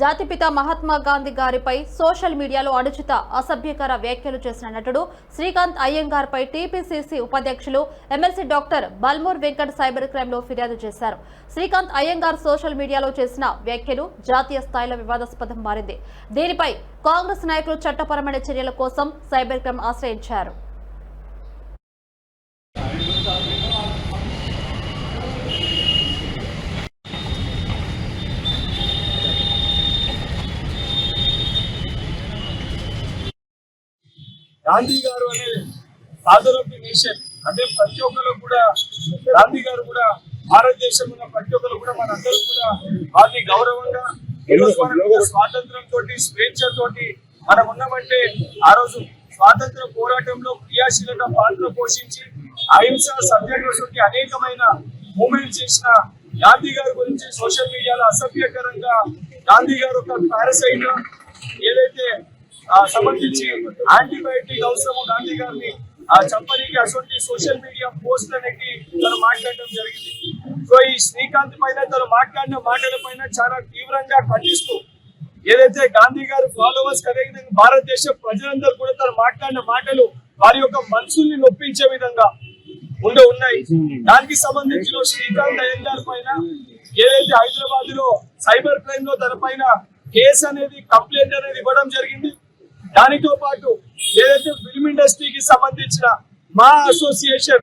జాతిపిత మహాత్మా గాంధీ గారిపై సోషల్ మీడియాలో అనుచిత అసభ్యకర వ్యాఖ్యలు చేసిన నటుడు శ్రీకాంత్ అయ్యంగార్ పై టీపీసీసీ ఉపాధ్యక్షులు MLC doctor Balmoor Venkat cyber క్రైమ్లో ఫిర్యాదు చేశారు. శ్రీకాంత్ అయ్యంగార్ సోషల్ మీడియాలో చేసిన వ్యాఖ్యలు జాతీయ స్థాయిలో వివాదాస్పదం మారింది. దీనిపై కాంగ్రెస్ నాయకులు చట్టపరమైన చర్యల కోసం సైబర్ క్రైమ్ ఆశ్రయించారు. గాంధీ గారు అనే ఫాదర్ ఆఫ్ ది నేషన్ అంటే ప్రతి ఒక్కరు కూడా గాంధీ గారు కూడా భారతదేశం ఉన్న ప్రతి ఒక్కరు కూడా మనందరూ కూడా వారిని గౌరవంగా ఈరోజు మనం స్వాతంత్రం తోటి స్వేచ్ఛ తోటి మనం ఉన్నామంటే ఆ రోజు స్వాతంత్ర పోరాటంలో క్రియాశీలక పాత్ర పోషించి అహింస సత్యాగ్రహంకి అనేకమైన మూమెంట్ చేసిన గాంధీ గారి గురించి సోషల్ మీడియాలో అసభ్యకరంగా గాంధీ గారు ఒక పారసైట్ ఏదైతే సంబంధించి యాంటీబయాటిక్ అవసరము గాంధీ గారిని ఆ అటువంటి సోషల్ మీడియా పోస్ట్ అనేది తను మాట్లాడడం జరిగింది. సో ఈ శ్రీకాంత్ పైన తను మాట్లాడిన మాటల పైన చాలా తీవ్రంగా ఖండిస్తూ ఏదైతే గాంధీ గారు ఫాలోవర్స్ అదేవిధంగా భారతదేశ ప్రజలందరూ కూడా తను మాట్లాడిన మాటలు వారి యొక్క మనసుల్ని నొప్పించే విధంగా ఉండే ఉన్నాయి. దానికి సంబంధించిన శ్రీకాంత్ అయ్యంగార్ పైన ఏదైతే హైదరాబాద్లో సైబర్ క్రైమ్లో తన పైన కేసు అనేది కంప్లైంట్ అనేది ఇవ్వడం జరిగింది. దానితో పాటు ఏదైతే ఫిల్మ్ ఇండస్ట్రీకి సంబంధించిన మా అసోసియేషన్